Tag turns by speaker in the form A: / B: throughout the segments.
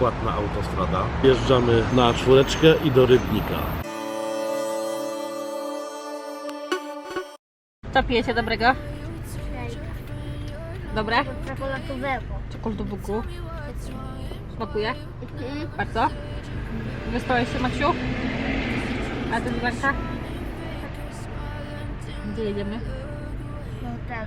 A: płatna autostrada. Jeżdżamy na czwóreczkę i do Rybnika.
B: Co pijecie dobrego? Dobre?
C: Czekoladowego.
B: Czekoladowego. Smakuje? Bardzo? Wyspałeś się, Maksiu? A ty, Blanka? Gdzie jedziemy?
C: No tak.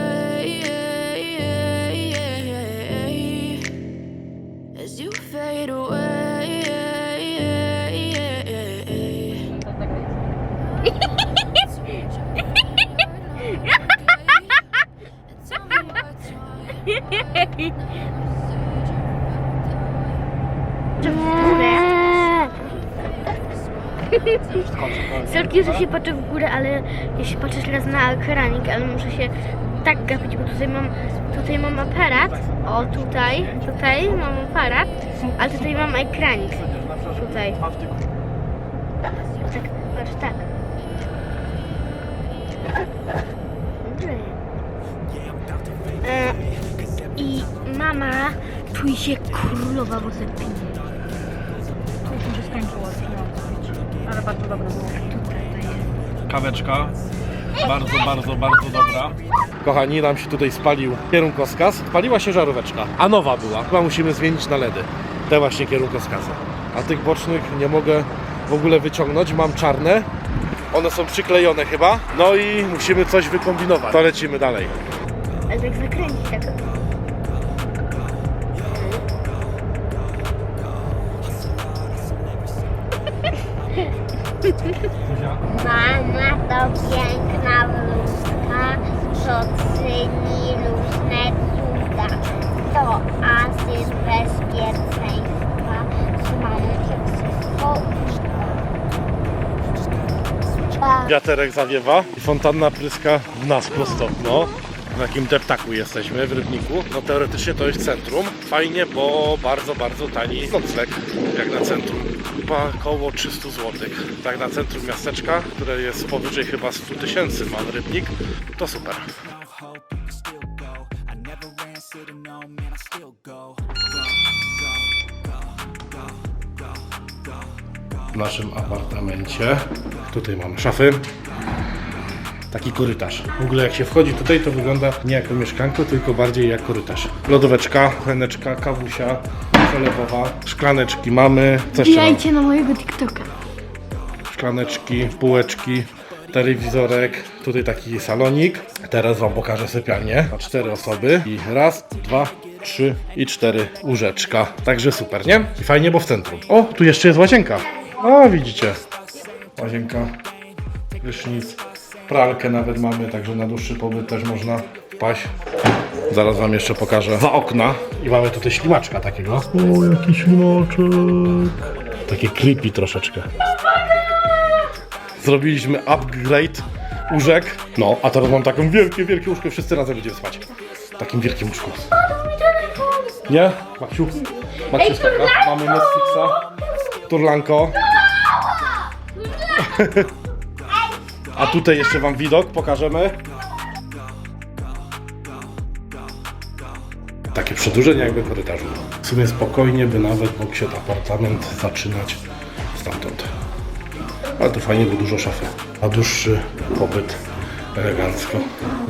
C: Sorki, że się patrzę w górę, ale się patrzę teraz na ekranik, ale muszę się tak gapić, bo tutaj mam, tutaj mam aparat. O, tutaj, tutaj mam aparat, ale tutaj mam ekranik. Tutaj. Tak, patrz, tak. E, I mama czuje się królowa w Ozepini.
B: Tu się skończyło. Ale bardzo dobre było.
A: Kaweczka. Bardzo, bardzo, bardzo dobra. Kochani, nam się tutaj spalił kierunkowskaz. Spaliła się żaróweczka, a nowa była. Chyba musimy zmienić na LEDy. Te właśnie kierunkowskazy. A tych bocznych nie mogę w ogóle wyciągnąć. Mam czarne. One są przyklejone chyba. No i musimy coś wykombinować. To lecimy dalej.
C: Ale tak zakręcić, tak. Mama to piękna bluzka, co czyni różne cuda. To asyst bezpieczeństwa, trzymamy się wszystko.
A: Wiaterek zawiewa i fontanna pryska w nas prosto. No, na takim deptaku jesteśmy w Rybniku. No teoretycznie to jest centrum. Fajnie, bo bardzo, bardzo tani nocleg, jak na centrum. Chyba około 300 zł. Tak na centrum miasteczka, które jest powyżej chyba 100 tysięcy ma Rybnik, to super. w naszym apartamencie. Tutaj mamy szafy. Taki korytarz. W ogóle jak się wchodzi tutaj, to wygląda nie jako mieszkanko, tylko bardziej jak korytarz. Lodóweczka, cheneczka, kawusia, przelewowa, szklaneczki mamy. Co jeszcze mamy?
C: Wbijajcie na mojego TikToka.
A: Szklaneczki, półeczki, telewizorek, tutaj taki salonik. Teraz Wam pokażę sypialnię na cztery osoby. I raz, dwa, trzy i cztery łóżeczka. Także super, nie? I fajnie, bo w centrum. O, tu jeszcze jest łazienka. O, widzicie. Łazienka, prysznic, pralkę nawet mamy, także na dłuższy pobyt też można paść. Zaraz Wam jeszcze pokażę za okna. I mamy tutaj ślimaczka takiego. O, jaki ślimaczek. Takie creepy troszeczkę. Zrobiliśmy upgrade łóżek. No, a teraz mam taką wielkie, wielkie łóżko i wszyscy razem będziemy spać. W takim wielkim łóżku. Nie? Maksiu? Maksiu skaka. Mamy Netflixa. Turlanko. A tutaj jeszcze wam widok pokażemy. Takie przedłużenie jakby korytarzu. W sumie spokojnie by nawet mógł się apartament zaczynać stamtąd. Ale to fajnie, bo dużo szafy. Na dłuższy pobyt elegancko.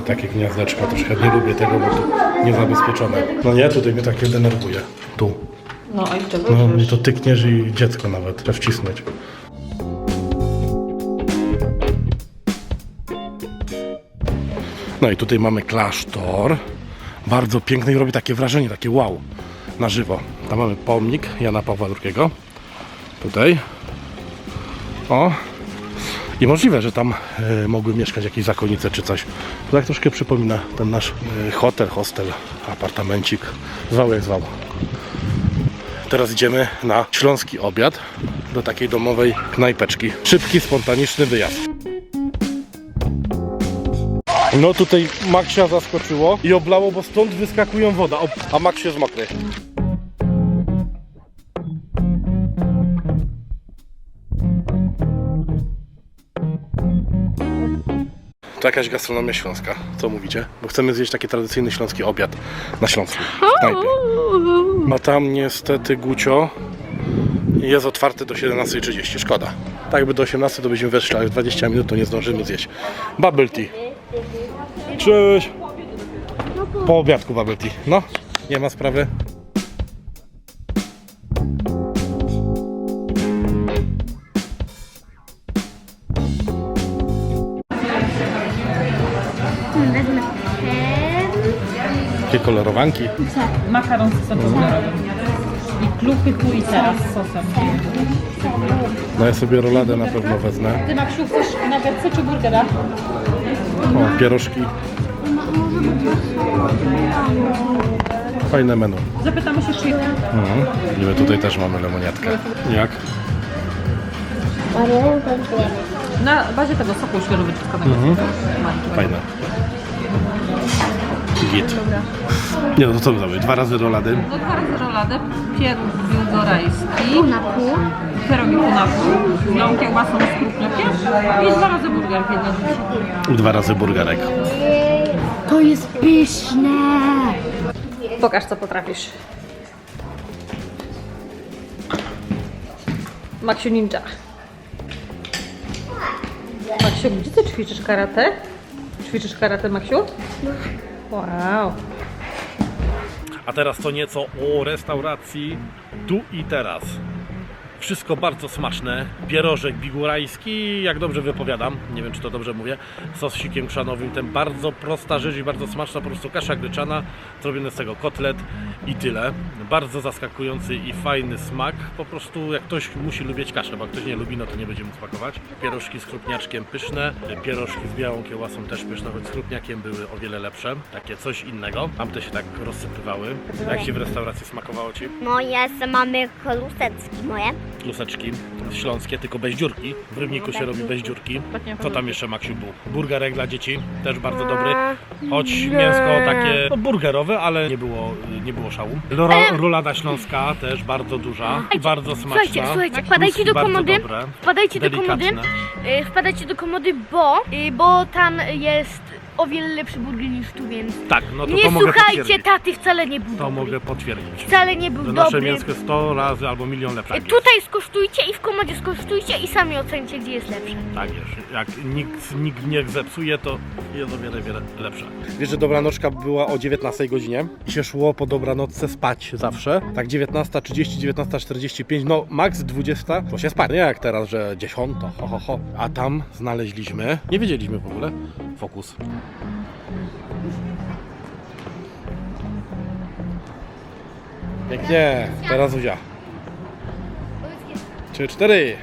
A: Takie gniazdeczka troszkę nie lubię tego, bo tu niezabezpieczone. No nie, tutaj mnie takie denerwuje. Tu.
B: No a i to
A: No mi to tykniesz i dziecko nawet trzeba wcisnąć. No i tutaj mamy klasztor. Bardzo piękny i robi takie wrażenie, takie wow na żywo. Tam mamy pomnik Jana Pawła II. Tutaj. O. I możliwe, że tam e, mogły mieszkać jakieś zakonnice czy coś. To tak troszkę przypomina ten nasz e, hotel, hostel, apartamencik. Zwał jak zwał. Teraz idziemy na śląski obiad do takiej domowej knajpeczki. Szybki, spontaniczny wyjazd. No tutaj Maksia zaskoczyło i oblało, bo stąd wyskakują woda, a Max jest mokry. To jakaś gastronomia śląska, co mówicie? Bo chcemy zjeść taki tradycyjny śląski obiad na Śląsku, w tam niestety Gucio jest otwarty do 17.30, szkoda. Tak by do 18 to byśmy weszli, ale w 20 minut to nie zdążymy zjeść. Bubble tea. Cześć! Po obiadku bubble tea. No, nie ma sprawy.
C: Wezmę ten.
A: Takie kolorowanki.
B: Makaron z sosem pomidorowym. I kluchy kuli teraz z sosem.
A: No ja sobie roladę na pewno wezmę.
B: Ty Maksiu chcesz nuggetsy czy burgera?
A: O, pierożki. Fajne menu.
B: Zapytamy się czy...
A: Mhm. I my tutaj też mamy lemoniatkę. Jak?
B: Na bazie tego soku świeżo wyczyskanego.
A: Mhm. Fajne. Git. Nie no to co by zrobić? Dwa razy rolady.
B: No dwa razy roladę, pieróg biłgorajski,
C: Na pół.
B: pierogi pół, białą kiełbasą z krupnikiem i dwa razy burger
A: dwa razy burgerek.
C: To jest pyszne.
B: Pokaż co potrafisz. Maksiu Ninja. Maksiu, gdzie ty ćwiczysz karate? Ćwiczysz karate, Maksiu? Wow.
A: A teraz to nieco o restauracji tu i teraz. Wszystko bardzo smaczne. Pierożek bigurajski, jak dobrze wypowiadam, nie wiem czy to dobrze mówię, z sosikiem krzanowym. Ten bardzo prosta rzecz i bardzo smaczna, po prostu kasza gryczana, zrobiony z tego kotlet i tyle. Bardzo zaskakujący i fajny smak. Po prostu jak ktoś musi lubić kaszę, bo jak ktoś nie lubi, no to nie będzie mu smakować. Pierożki z krupniaczkiem pyszne, pierożki z białą kiełbasą też pyszne, choć z krupniakiem były o wiele lepsze. Takie coś innego. Tamte się tak rozsypywały. Jak się w restauracji smakowało Ci?
C: Moje mamy klusecki moje.
A: Kluseczki śląskie, tylko bez dziurki. W Rybniku się robi bez dziurki. Co tam jeszcze Maksiu był? Burgerek dla dzieci, też bardzo dobry. Choć mięsko takie no, burgerowe, ale nie było, nie było szału. Lora, rolada śląska też bardzo duża i bardzo smaczna.
C: Słuchajcie, słuchajcie, wpadajcie do komody. Wpadajcie do komody. Wpadajcie do komody, bo, y, bo tam jest o wiele lepszy burger niż tu, więc
A: Tak, no to
C: nie
A: to mogę
C: słuchajcie
A: potwierdzić.
C: taty, wcale nie był
A: To
C: dobry.
A: mogę potwierdzić.
C: Wcale nie był
A: Że nasze
C: dobry.
A: mięsko jest 100 razy albo milion lepsze. Jak jest.
C: Tutaj skosztujcie i w komodzie skosztujcie i sami ocencie, gdzie jest lepsze.
A: Tak jest. Jak nikt, nikt nie zepsuje, to jest o wiele, wiele lepsze. Wiesz, że dobranocka była o 19 godzinie i się szło po dobranocce spać zawsze. Tak 19.30, 19.45, no max 20 to się spać. Nie jak teraz, że 10, ho, ho, ho. A tam znaleźliśmy, nie wiedzieliśmy w ogóle, fokus. Pięknie, teraz Zuzia. Trzy, cztery.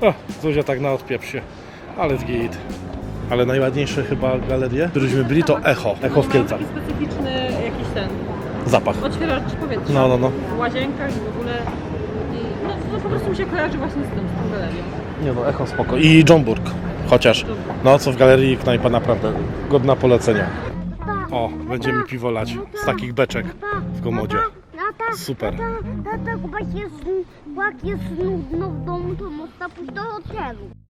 A: O, Zuzia tak na odpieprz się, ale z git. Ale najładniejsze chyba galerie, w któryśmy byli, to Echo. Echo w Kielcach.
B: Taki specyficzny jakiś ten
A: Zapach.
B: odświeżacz powietrza.
A: No, no, no.
B: W łazienkach i w ogóle. I, no, no po prostu mi się kojarzy właśnie z tym, z tą galerią.
A: Nie no, Echo spoko. I Johnburg. Chociaż, no co w galerii knajpa naprawdę godna polecenia. O, będziemy piwo lać z takich beczek w komodzie. Super.
C: Tata, jak jest, jak jest nudno w domu, to można pójść do hotelu.